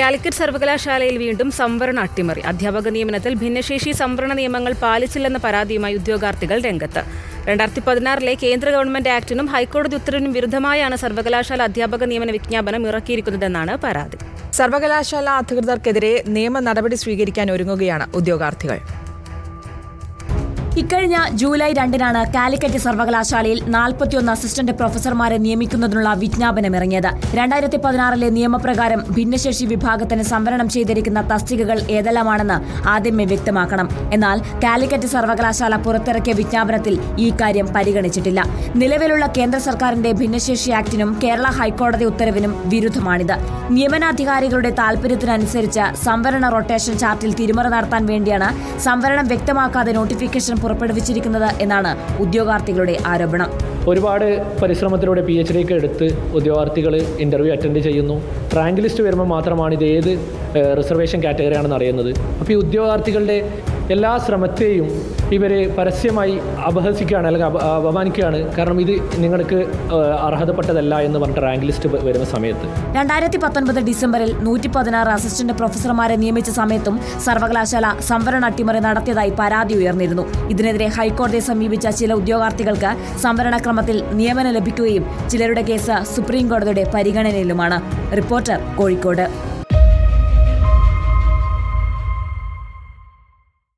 കാലിക്കറ്റ് സർവകലാശാലയിൽ വീണ്ടും സംവരണ അട്ടിമറി. അധ്യാപക നിയമനത്തിൽ ഭിന്നശേഷി സംവരണ നിയമങ്ങൾ പാലിച്ചില്ലെന്ന പരാതിയുമായി ഉദ്യോഗാർത്ഥികൾ രംഗത്ത്. രണ്ടായിരത്തി പതിനാറിലെ കേന്ദ്ര ഗവൺമെന്റ് ആക്ടിനും ഹൈക്കോടതി ഉത്തരവിനും വിരുദ്ധമായാണ് സർവകലാശാല അധ്യാപക നിയമന വിജ്ഞാപനം ഇറക്കിയിരിക്കുന്നതെന്നാണ് പരാതി. സർവകലാശാല അധികൃതർക്കെതിരെ നിയമ നടപടി സ്വീകരിക്കാൻ ഒരുങ്ങുകയാണ് ഉദ്യോഗാർത്ഥികൾ. ഇക്കഴിഞ്ഞ ജൂലൈ രണ്ടിനാണ് കാലിക്കറ്റ് സർവകലാശാലയിൽ നാൽപ്പത്തിയൊന്ന് അസിസ്റ്റന്റ് പ്രൊഫസർമാരെ നിയമിക്കുന്നതിനുള്ള വിജ്ഞാപനം ഇറങ്ങിയത് രണ്ടായിരത്തി പതിനാറിലെ നിയമപ്രകാരം ഭിന്നശേഷി വിഭാഗത്തിന് സംവരണം ചെയ്തിരിക്കുന്ന തസ്തികകൾ ഏതെല്ലാമാണെന്ന് ആദ്യമേ വ്യക്തമാക്കണം. എന്നാൽ കാലിക്കറ്റ് സർവകലാശാല പുറത്തിറക്കിയ വിജ്ഞാപനത്തിൽ ഈ കാര്യം പരിഗണിച്ചിട്ടില്ല. നിലവിലുള്ള കേന്ദ്ര സർക്കാരിന്റെ ഭിന്നശേഷി ആക്ടിനും കേരള ഹൈക്കോടതി ഉത്തരവിനും വിരുദ്ധമാണിത്. നിയമനാധികാരികളുടെ താൽപര്യത്തിനനുസരിച്ച് സംവരണ റൊട്ടേഷൻ ചാർട്ടിൽ തിരിമറി നടത്താൻ വേണ്ടിയാണ് സംവരണം വ്യക്തമാക്കാതെ നോട്ടിഫിക്കേഷൻ പുറപ്പെടുവിച്ചിരിക്കുന്നത് എന്നാണ് ഉദ്യോഗാർത്ഥികളുടെ ആരോപണം. ഒരുപാട് പരിശ്രമത്തിലൂടെ പി എച്ച് ഡിക്ക് എടുത്ത് ഉദ്യോഗാർത്ഥികൾ ഇന്റർവ്യൂ അറ്റൻഡ് ചെയ്യുന്നു. റാങ്ക് ലിസ്റ്റ് വരുമ്പോൾ മാത്രമാണ് ഇത് ഏത് റിസർവേഷൻ കാറ്റഗറിയാണെന്ന് അറിയുന്നത്. അപ്പോൾ ഈ ഉദ്യോഗാർത്ഥികളുടെ എല്ലാ ശ്രമത്തെയും ഇവർ പരസ്യമായി അപഹസിക്കുകയാണ് അല്ലെങ്കിൽ അപ അപമാനിക്കുകയാണ്. കാരണം ഇത് നിങ്ങൾക്ക് അർഹതപ്പെട്ടതല്ല എന്ന് പറഞ്ഞിട്ട് റാങ്ക് ലിസ്റ്റ് വരുന്ന സമയത്ത്. രണ്ടായിരത്തി പത്തൊൻപത് ഡിസംബറിൽ നൂറ്റി പതിനാറ് അസിസ്റ്റന്റ് പ്രൊഫസർമാരെ നിയമിച്ച സമയത്തും സർവകലാശാല സംവരണ അട്ടിമറി നടത്തിയതായി പരാതി ഉയർന്നിരുന്നു. ഇതിനെതിരെ ഹൈക്കോടതിയെ സമീപിച്ച ചില ഉദ്യോഗാർത്ഥികൾക്ക് സംവരണക്രമത്തിൽ നിയമനം ലഭിക്കുകയും ചിലരുടെ കേസ് സുപ്രീം കോടതിയുടെ പരിഗണനയിലുമാണ്. റിപ്പോർട്ടർ കോഴിക്കോട്.